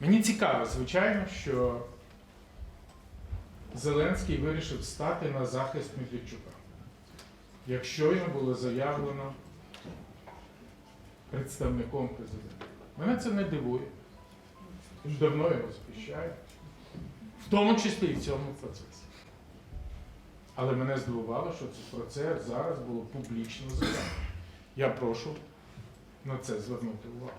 Мені цікаво, звичайно, що Зеленський вирішив стати на захист Медведчука. Якщо йому було заявлено представником президента. Мене це не дивує. Давно його захищає, в тому числі і в цьому процесі. Але мене здивувало, що це про це зараз було публічно заявлено. Я прошу на це звернути увагу.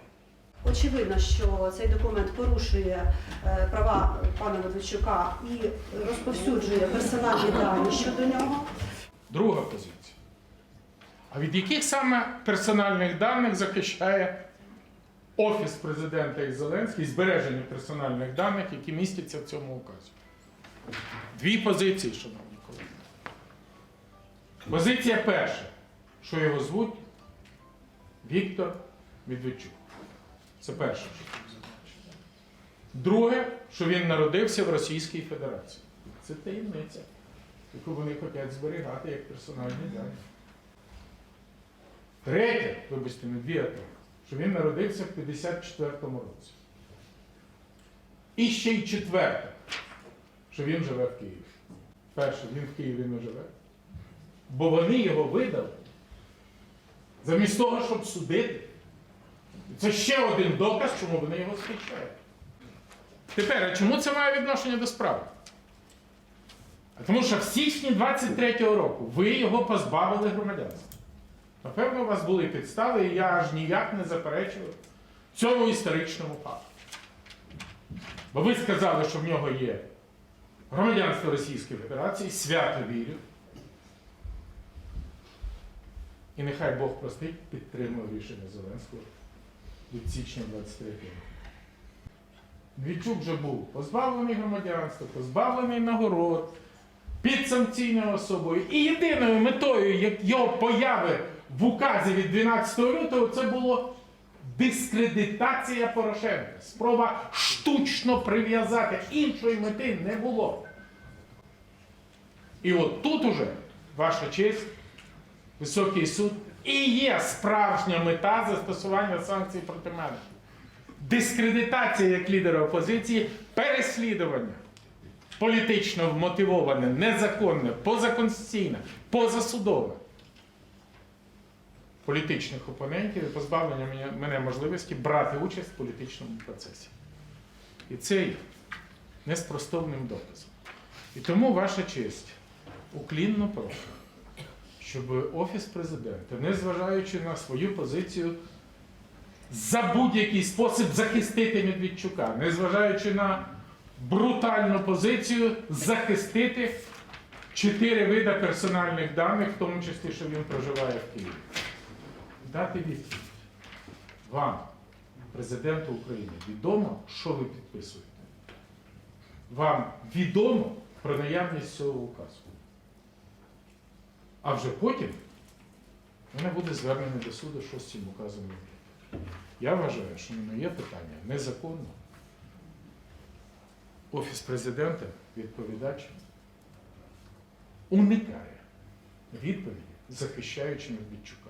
Очевидно, що цей документ порушує е, права пана Медведчука і розповсюджує персональні дані щодо нього. Друга позиція. А від яких саме персональних даних захищає Офіс президента і Зеленський збереження персональних даних, які містяться в цьому указі? Дві позиції, шановні колеги. Позиція перша, що його звуть Віктор Медведчук. Це перше. Друге, що він народився в Російській Федерації. Це таємниця, яку вони хочуть зберігати як персональні дані. Третє, вибачте, не дві, а три, що він народився в 54-му році. І ще й четверте, що він живе в Києві. Перше, він в Києві не живе. Бо вони його видали замість того, щоб судити. Це ще один доказ, чому вони його захищають. Тепер, а чому це має відношення до справи? Тому що в січні 23-го року ви його позбавили громадянства. Напевно, у вас були підстави, і я аж ніяк не заперечував цьому історичному факту. Бо ви сказали, що в нього є громадянство Російської Федерації, свято вірю. І нехай Бог простить, підтримує рішення Зеленського від січня 23 року. Двічук вже був позбавлений громадянства, позбавлений нагород, підсанкційною особою. І єдиною метою його появи в указі від 12 лютого це було дискредитація Порошенка. Спроба штучно прив'язати. Іншої мети не було. І от тут уже, ваша честь, Високий суд і є справжня мета застосування санкцій проти мене. Дискредитація як лідера опозиції, переслідування політично вмотивоване, незаконне, позаконституційне, позасудове політичних опонентів і позбавлення мене- можливості брати участь в політичному процесі. І це є неспростовним доказом. І тому ваша честь уклінно прошу щоб Офіс президента, незважаючи на свою позицію, за будь-який спосіб захистити Медведчука, незважаючи на брутальну позицію, захистити чотири види персональних даних, в тому числі, що він проживає в Києві. Дати відповідь вам, президенту України, відомо, що ви підписуєте. Вам відомо про наявність цього указу. А вже потім мене буде звернене до суду, що з цим указом робити. Я вважаю, що на моє питання незаконно. Офіс президента, відповідач, уникає відповіді, захищаючи Медведчука.